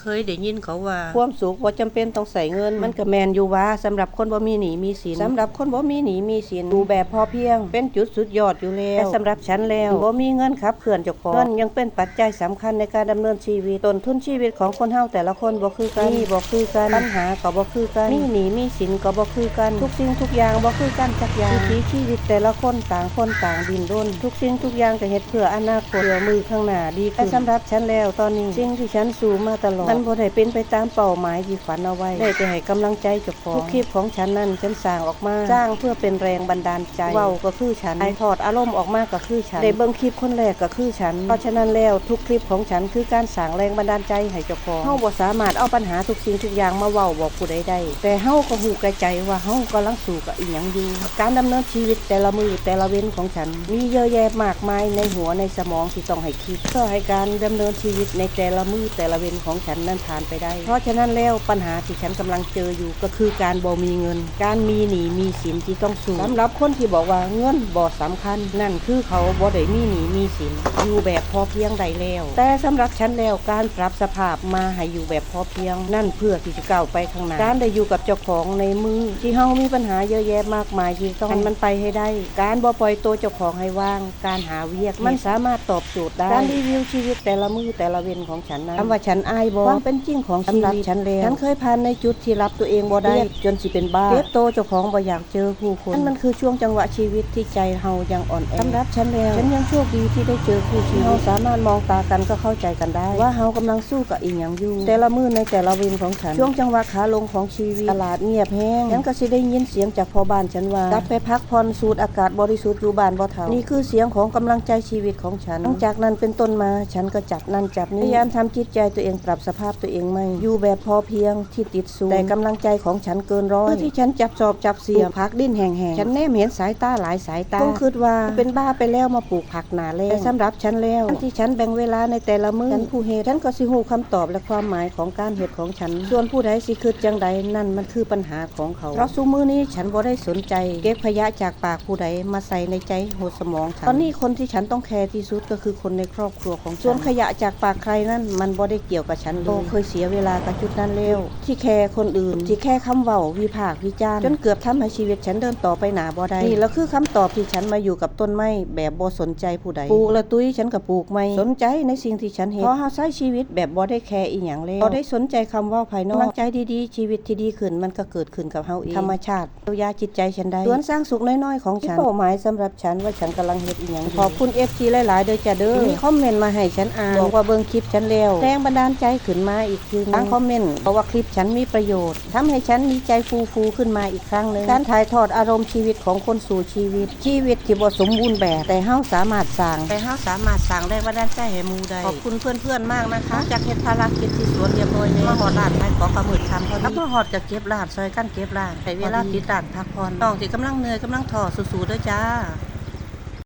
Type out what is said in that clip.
เคยได้ยินเขาว่า ความสุขบ่จำเป็นต้องใส่เงิน มันก็แมนอยู่ว่าสำหรับคนบ่มีหนี้มีสินสำหรับคนบ่มีหนี้มีสินดูแบบพอเพียง เป็นจุดสุดยอดอยู่แล้วแต่สำหรับฉันแล้วบ่มีเงินขับเคลื่อนเจ้าของเงินยังเป็นปัจจัยสำคัญในการดำเนินชีวิตต้นทุนชีวิตของคนเฮาแต่ละคนบ่คือกันมีบ่คือกันปัญหาก็บ่คือกันมีหนี้มีสินก็บ่คือกันทุกสิ่งทุกอย่างบ่คือกันจักอย่างวิถีชีวิตแต่ละคนต่างคนต่างดิ้นรนทุกสิ่งทุกอย่างก็เฮ็ดเพื่ออนาคตเพื่อมือข้างหน้าดีขึ้นแต่สำหรับฉันแล้วตอนนี้สิ่งที่ฉันสู้มาตลอดมันบ่ได้เป็นไปตามเป้าหมายที่ฝันเอาไว้ ได้แต่ให้กำลังใจเจ้าของทุกคลิปของฉันนั้นฉันสร้างออกมา สร้างเพื่อเป็นแรงบันดาลใจเว้าก็คือฉันไอถอดอารมณ์ออกมาก็คือฉันได้เบิ่งคลิปคนแรกก็คือฉัน เพราะฉะนั้นแล้วทุกคลิปของฉันคือการสร้างแรงบันดาลใจให้เจ้าของเฮาบ่สามารถเอาปัญหาทุกสิ่งทุกอย่างมาเว้าบอกผู้ใดได้ แต่เฮาก็ฮู้แก่ใจว่าเฮากำลังสู้กับอีหยังอยู่การดำเนินชีวิตแต่ละมือแต่ละเว้นของฉัน มีเยอะแยะมากมายในหัวในสมองที่ต้องให้คิดเพื่อให้การดำเนินชีวิตในแต่ละมือแต่ละเว้นของฉันนั้นผ่านไปได้ เพราะฉะนั้นแล้วปัญหาที่ฉันกำลังเจออยู่ก็คือการบ่มีเงิน การมีหนี้มีสินที่ต้องสู้สำหรับคนที่บอกว่าเงินบ่สำคัญ นั่นคือเขาบ่ได้มีหนี้มีสินอยู่แบบพอเพียงได้แล้ว แต่สำหรับฉันแล้วการปรับสภาพมาให้อยู่แบบพอเพียง นั่นเพื่อที่จะก้าวไปข้างหน้าการได้อยู่กับเจ้าของในมือที่เฮามีปัญหาเยอะแยะมากมายที่ต้องมันไปให้ได้ การบ่ปล่อยตัวเจ้าของให้ว่าง การหาเวียกมันสามารถตอบโจทย์ได้การรีวิวชีวิตแต่ละมือแต่ละเว้นของฉันนั้นคำว่าฉันอายบ่ความเป็นจริงของชีวิตฉันแล้วฉันเคยผ่านในจุดที่รับตัวเองบ่ได้จนสิเป็นบ้าเก็บโตวเจ้าของบ่อยากเจอผู้คนนั่นมันคือช่วงจังหวะชีวิตที่ใจเฮายังอ่อนแอสำหรับฉันแล้วฉันยังโชคดีที่ได้เจอคู่ชีวิตเฮาสามารถมองตากันก็เข้าใจกันได้ ว่าเฮากำลังสู้กับอีหยังอยู่ แต่ละมือในแต่ละเวรของฉัน ช่วงจังหวะขาลงของชีวิตตลาดเงียบแห้งฉันก็สิได้ยินเสียงจากพ่อบ้านฉันว่ากลับไปพักผ่อนสูดอากาศบริสุทธิ์อยู่บ้านบ่เท่านี่คือเสียงของกำลังใจชีวิตของฉันหลังจากนั้นเป็นต้นมาฉันก็จับนั่นจับนี่พยายามทำจิตใจตัวเองปรับสภาพตัวเองไม่อยู่แบบพอเพียงที่ติดสูงแต่กำลังใจของฉันเกินร้อยเพื่อที่ฉันจับสอบจับเสียบพักดิ้นแห่งๆฉันแนมเห็นสายตาหลายสายตาคงคิดว่าเป็นบ้าไปแล้วมาปลูกผักหนาแล้แต่สำหรับฉันแล้วที่ฉันแบ่งเวลาในแต่ละมื้อฉันผู้เฮ็ดฉันก็สิฮู้คำตอบและความหมายของการเฮ็ดของฉัน ส่วนผู้ใดสิคิดจังใดนั่นมันคือปัญหาของเขาเพราะซุมื้อนี้ฉันบ่ได้สนใจ เก็บขยะจากปากผู้ใดมาใส่ในใจหัวสมองฉันตอนนี้คนที่ฉันต้องแคร์ที่สุดก็คือคนในครอบครัวของฉันส่วนขยะจากปากใครนั่นมันบ่ได้เกี่ยวกับฉันเลยโตเคยเสียเวลากับจุดนั้นแล้วที่แคร์คนอื่น ที่แค่คำเว้าวิพากษ์วิจารณ์จนเกือบทำให้ชีวิตฉันเดินต่อไปหนาบ่ได้นี่แล้วคือคำตอบที่ฉันมาอยู่กับต้นไม้แบบบ่สนใจผู้ใดปลูกและตุ้ยฉันก็ปลูกไม่สนใจในสิ่งที่ฉันเห็นเพราะเฮาใช้ชีวิตแบบบ่ได้แคร์อีหยังแล้วบ่ได้สนใจคำเว่าภายนอกกำลังใจดีๆ ชีวิตที่ดีขึ้นมันก็เกิดขึ้นกับเฮาเองธรรมชาติเยียวยาจิตใจฉันได้สวนสร้างสุขน้อยๆของฉันเป้าหมายสำหรับฉันว่าฉันกำลังเฮ็ดอีหยังขอบคุณ FG หลายๆเด้อจ้ะเด้อมีคอมเมนต์มาให้ฉันอ่านบอกว่าเบิ่งคลิปฉันแล้วแรงบันดาลใจขึ้นมาอีกทีทั้งคอมเมนต์เพราะว่าคลิปฉันมีประโยชน์ทำให้ฉันมีใจฟูๆขึ้นมาอีกครั้งหนึงการถ่ายทอดอารมณ์ชีวิตของคนสู่ชีวิต ชีวิตที่บ่สมบูรณ์แบบแต่เฮาสามารถสร้างแต่เฮาสามารถสร้างแรงบันดาลใจให้หมู่ได้ขอบคุณเพื่อนๆมากนะคะจากเฮ็ดภารกิจที่สวนเรียบร้อยแล้วมาหอดร้านขายของกระมืดคำพอดีมาหอดกับเก็บร้านซอยกันเก็บร้านใช้เวลาติดร้านพักผ่อนน้องที่กำลังเหนื่อยกำลังท้อสู้ๆเด้อจ้า